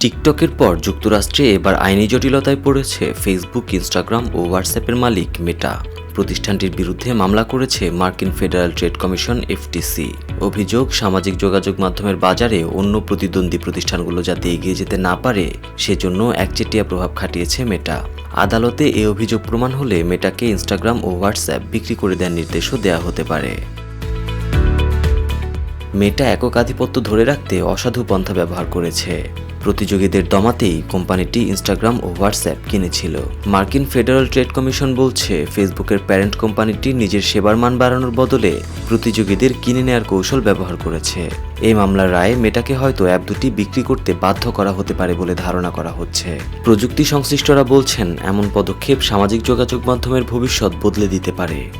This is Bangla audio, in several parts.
টিকটকের পর যুক্তরাষ্ট্রে এবার আইনি জটিলতায় পড়েছে ফেসবুক ইনস্টাগ্রাম ও হোয়াটসঅ্যাপের মালিক মেটা প্রতিষ্ঠানটির বিরুদ্ধে মামলা করেছে মার্কিন ফেডারেল ট্রেড কমিশন এফটিসি অভিযোগ, সামাজিক যোগাযোগ মাধ্যমের বাজারে অন্য প্রতিদ্বন্দ্বী প্রতিষ্ঠানগুলো যাতে এগিয়ে যেতে না পারে, সেজন্য একচেটিয়া প্রভাব খাটিয়েছে মেটা আদালতে এ অভিযোগ প্রমাণ হলে মেটাকে ইনস্টাগ্রাম ও হোয়াটসঅ্যাপ বিক্রি করে দেওয়ার নির্দেশও দেওয়া হতে পারে। মেটা একক আধিপত্য ধরে রাখতে অসাধু পন্থা ব্যবহার করেছে। প্রতিযোগীদের দমাতেই কোম্পানিটি ইনস্টাগ্রাম ও হোয়াটসঅ্যাপ কিনেছিল। মার্কিন ফেডারেল ট্রেড কমিশন বলছে, ফেসবুকের প্যারেন্ট কোম্পানিটি নিজের সেবার মান বাড়ানোর বদলে প্রতিযোগীদের কিনে নেয়ার কৌশল ব্যবহার করেছে। এই মামলার রায়ে মেটাকে হয়তো অ্যাপ দুটি বিক্রি করতে বাধ্য করা হতে পারে বলে ধারণা করা হচ্ছে। প্রযুক্তি সংশ্লিষ্টরা বলছেন, এমন পদক্ষেপ সামাজিক যোগাযোগ মাধ্যমের ভবিষ্যৎ বদলে দিতে পারে।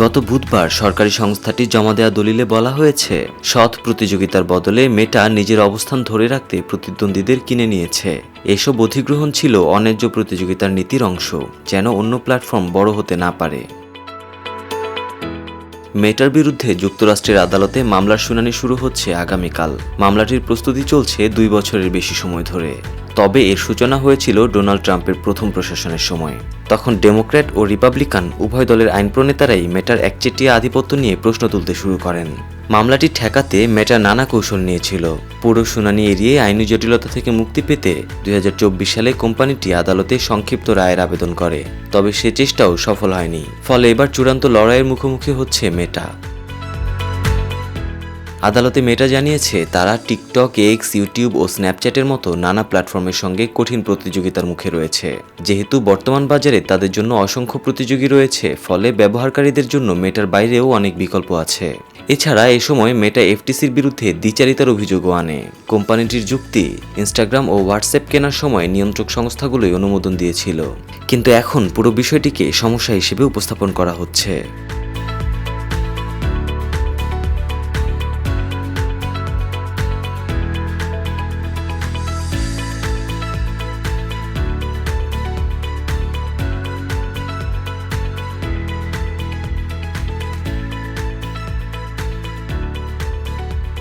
গত বুধবার সরকারি সংস্থাটি জমা দেওয়া দলিলে বলা হয়েছে, সৎ প্রতিযোগিতার বদলে মেটা নিজের অবস্থান ধরে রাখতে প্রতিদ্বন্দ্বীদের কিনে নিয়েছে। এসব অধিগ্রহণ ছিল অন্যায্য প্রতিযোগিতার নীতির অংশ, যেন অন্য প্ল্যাটফর্ম বড় হতে না পারে। মেটার বিরুদ্ধে যুক্তরাষ্ট্রের আদালতে মামলার শুনানি শুরু হচ্ছে আগামীকাল। মামলাটির প্রস্তুতি চলছে দুই বছরের বেশি সময় ধরে। তবে এর সূচনা হয়েছিল ডোনাল্ড ট্রাম্পের প্রথম প্রশাসনের সময়। তখন ডেমোক্র্যাট ও রিপাবলিকান উভয় দলের আইন প্রণেতারাই মেটার একচেটিয়া আধিপত্য নিয়ে প্রশ্ন তুলতে শুরু করেন। মামলাটি ঠেকাতে মেটা নানা কৌশল নিয়েছিল। পুরো শুনানি এড়িয়ে আইনি জটিলতা থেকে মুক্তি পেতে দুই হাজার চব্বিশ সালে কোম্পানিটি আদালতে সংক্ষিপ্ত রায়ের আবেদন করে। তবে সে চেষ্টাও সফল হয়নি। ফলে এবার চূড়ান্ত লড়াইয়ের মুখোমুখি হচ্ছে মেটা। আদালতে মেটা জানিয়েছে, তারা টিকটক এক্স ইউটিউব ও স্ন্যাপচ্যাটের মতো নানা প্ল্যাটফর্মের সঙ্গে কঠিন প্রতিযোগিতার মুখে রয়েছে। যেহেতু বর্তমান বাজারে তাদের জন্য অসংখ্য প্রতিযোগী রয়েছে, ফলে ব্যবহারকারীদের জন্য মেটার বাইরেও অনেক বিকল্প আছে। এছাড়া এ সময় মেটা এফটিসির বিরুদ্ধে দ্বিচারিতার অভিযোগও আনে। কোম্পানিটির যুক্তি ইনস্টাগ্রাম ও হোয়াটসঅ্যাপ কেনার সময় নিয়ন্ত্রক সংস্থাগুলোই অনুমোদন দিয়েছিল। কিন্তু এখন পুরো বিষয়টিকে সমস্যা হিসেবে উপস্থাপন করা হচ্ছে।